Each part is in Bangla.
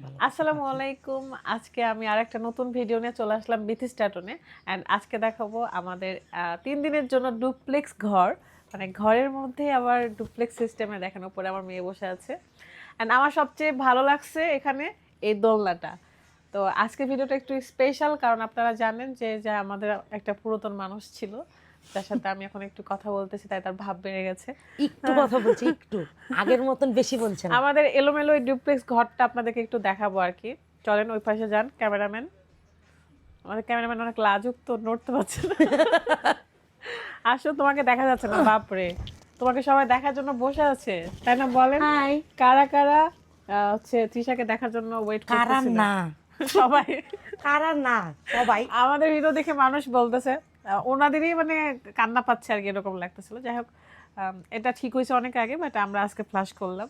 আসসালামু আলাইকুম। আজকে আমি আর একটা নতুন ভিডিও নিয়ে চলে আসলাম বিথি স্ট্যাটনে অ্যান্ড আজকে দেখাবো আমাদের তিন দিনের জন্য ডুপ্লেক্স ঘর। মানে ঘরের মধ্যে আবার ডুপ্লেক্স সিস্টেমে দেখানোর পরে আমার মেয়ে বসে আছে। অ্যান্ড আমার সবচেয়ে ভালো লাগছে এখানে এই দোলনাটা। তো আজকে ভিডিওটা একটু স্পেশাল কারণ আপনারা জানেন যে যে আমাদের একটা পুরাতন মানুষ ছিল। যার সাথে আমি এখন একটু কথা বলতেছি তাই তার ভাব বেড়ে গেছে। একটু কথা বলছি একটু। আগের মতন বেশি বলছেন আমাদের এলোমেলো এই ডুপ্লেক্স ঘরটা আপনাদেরকে একটু দেখাবো আর কি। চলেন ওই পাশে যান ক্যামেরাম্যান। আমাদের ক্যামেরাম্যান অনেক লাজুক তো নড়তে পারছে না। আসো তোমাকে দেখা যাচ্ছে না বাপরে। তোমাকে সবাই দেখার জন্য বসে আছে তাই না বলেন? হাই। কারা কারা? হচ্ছে তৃষাকে দেখার জন্য ওয়েট কারা করতেছিল না। সবাই। কারা না? সবাই। আমাদের ভিডিও দেখে মানুষ বলতেছে ওনাদেরই মানে কান্না পাচ্ছে আর কি এরকম লাগতেছিল। যাই হোক এটা ঠিক হয়েছে অনেক আগে বাট আমরা আজকে ফ্লাশ করলাম।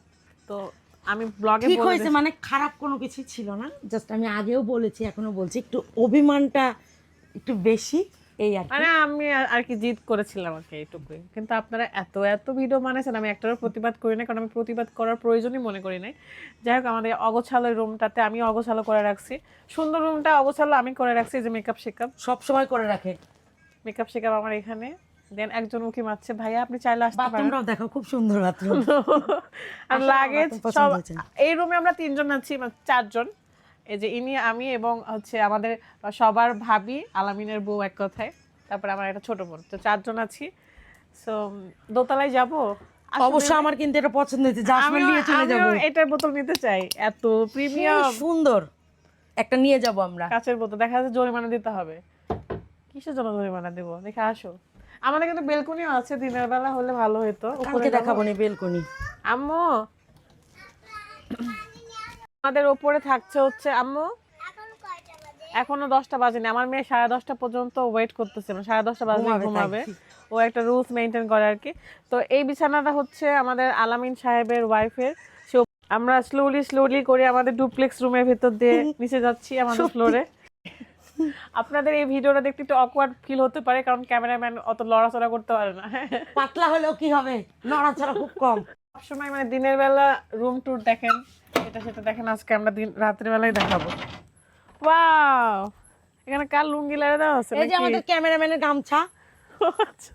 তো আমি ব্লগে ঠিক হয়েছে মানে খারাপ কোনো কিছু ছিল না। জাস্ট আমি আগেও বলেছি এখনও বলছি একটু অভিমানটা একটু বেশি এই আর মানে আমি আর- কি জিদ করেছিলাম আর কি এইটুকুই। কিন্তু আপনারা এত এত ভিডিও মানেছেন আমি একটারও প্রতিবাদ করি না কারণ আমি প্রতিবাদ করার প্রয়োজনই মনে করি নাই। যাই হোক আমাদের অগোছালো রুমটাতে আমি অগোছালো করে রাখছি। সুন্দর রুমটা অগোছালো আমি করে রাখছি যে মেকআপ শেকআপ সব সময় করে রাখে। মেকআপ শেকআপ আমার এখানে। দেন একজন উকি মারছে ভাইয়া আপনি চাইলে আসতে পারেন। বাথরুমটাও দেখো খুব সুন্দর বাথরুম আর লাগেজ সব এই রুমে আমরা তিনজন আছি মানে চারজন। এই যে ইনি আমি এবং হচ্ছে আমাদের সবার ভাবি আলামিনের বউ এক কথায়। তারপরে আমার একটা ছোট বোন। তো চারজন আছি। সো দোতলায় যাব? অবশ্য আমার কিন্তু এটা পছন্দ হয়েছে জাসমিন নিয়ে চলে যাব। এটার বোতল নিতে চাই। এত প্রিমিয়াম সুন্দর। একটা নিয়ে যাব আমরা। কাঁচের বোতল। দেখা যাচ্ছে জরিমানা দিতে হবে। কিসের জন্য জরিমানা দেবো? দেখে আসো। আমাদের কিন্তু বেলকনিও আছে দিনের বেলা হলে ভালো হতো কালকে দেখাবো নি বেলকনি। আম্মু! আমাদের ওপরে থাকছে হচ্ছে আম্মু! এখনও দশটা বাজেনি। আমার মেয়ে সাড়ে দশটা পর্যন্ত ওয়েট করতেছে মানে সাড়ে দশটা বাজলে ঘুমাবে ও একটা রুলস মেনটেন করে আর কি। তো এই বিছানাটা হচ্ছে আমাদের আলামিন সাহেবের ওয়াইফের আমরা স্লোলি স্লোলি করে আমাদের ডুপ্লেক্স রুমের ভেতর দিয়ে নিচে যাচ্ছি আমাদের ফ্লোরে আপনাদের এই ভিডিওটা দেখতে একটু অকওয়ার্ড ফিল হতে পারে কারণ ক্যামেরাম্যান অত লড়াচড়া করতে পারে না। পাতলা হলেও কি হবে? নড়াচড়া খুব কম। সবসময় মানে দিনের বেলা রুম ট্যুর দেখেন এটা সেটা দেখেন আজকে আমরা দিন রাতের বেলায় দেখাবো। ওয়াও এখানে কার লুঙ্গি লাগানো দেওয়া আছে এই যে আমাদের ক্যামেরাম্যানের গামছা। আচ্ছা।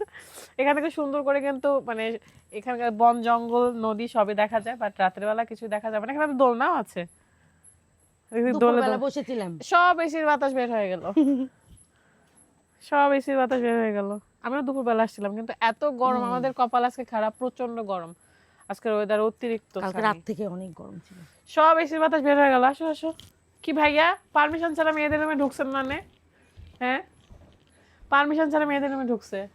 এখান থেকে সুন্দর করে কিন্তু মানে এখানকার বন জঙ্গল নদী সবই দেখা যায় বাট রাতের বেলা কিছু দেখা যাবে না। এখানে তো দোলনাও আছে। বসেছিলাম। সব এসির বাতাস বের হয়ে গেল। সব এসির বাতাস বের হয়ে গেল। আমিও দুপুরবেলা আসছিলাম কিন্তু এত গরম আমাদের কপাল আজকে খারাপ প্রচণ্ড গরম। আজকের ওয়েদার অতিরিক্ত কালকে রাত থেকে অনেক গরম ছিল। সব এসির বাতাস বের হয়ে গেল। আসো আসো। কি ভাইয়া? পারমিশন ছাড়া মেয়েদের ঢুকছেন মানে? হ্যাঁ? পারমিশন ছাড়া মেয়েদের রুমে ঢুকছে।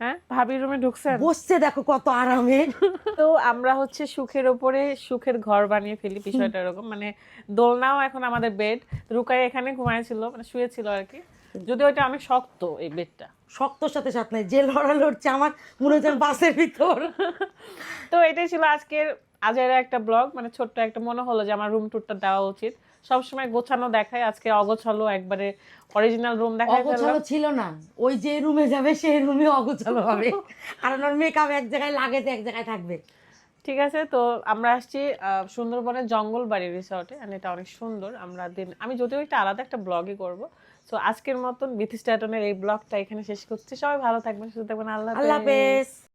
হ্যাঁ ভাবির রুমে ঢুকছেন? বসছে দেখো কত আরামে। তো আমরা হচ্ছে সুখের ওপরে সুখের ঘর বানিয়ে ফেলি বিষয়টা এরকম। মানে দোলনাও এখন আমাদের বেড রুকাই এখানে ঘুমাইছিল মানে শুয়েছিল আর কি। যদিও এটা অনেক শক্ত এই বেডটা শক্তর সাথে সাথ নাই যে লড়া লড়ছে আমার মনে হচ্ছে আমি বাসের ভিতর। তো এটাই ছিল আজকের আজের একটা ব্লগ মানে ছোট্ট একটা মনে হলো যে আমার রুম টুরটা দেওয়া উচিত। সবসময় গোছানো দেখায়। আজকে অগোছালো একবারে অরিজিনাল রুম দেখাই অগোছালো ছিল না। ওই যে রুমে যাবে সেই রুমে অগোছালো হবে। কারণ ওর মেকআপ এক জায়গায় লাগে এক জায়গায় থাকবে। ঠিক আছে তো আমরা আসছি সুন্দরবনের জঙ্গল বাড়ি রিসর্টে and এটা অনেক সুন্দর। আমরা দিন আমি যদিও একটা আলাদা একটা ব্লগই করব। সো আজকের মতন বিথি স্ট্যাটনের এই ব্লগটা এখানে শেষ করছি। সবাই ভালো থাকবেন সুস্থ থাকবেন। আল্লাহ আল্লাহ। হাফেজ।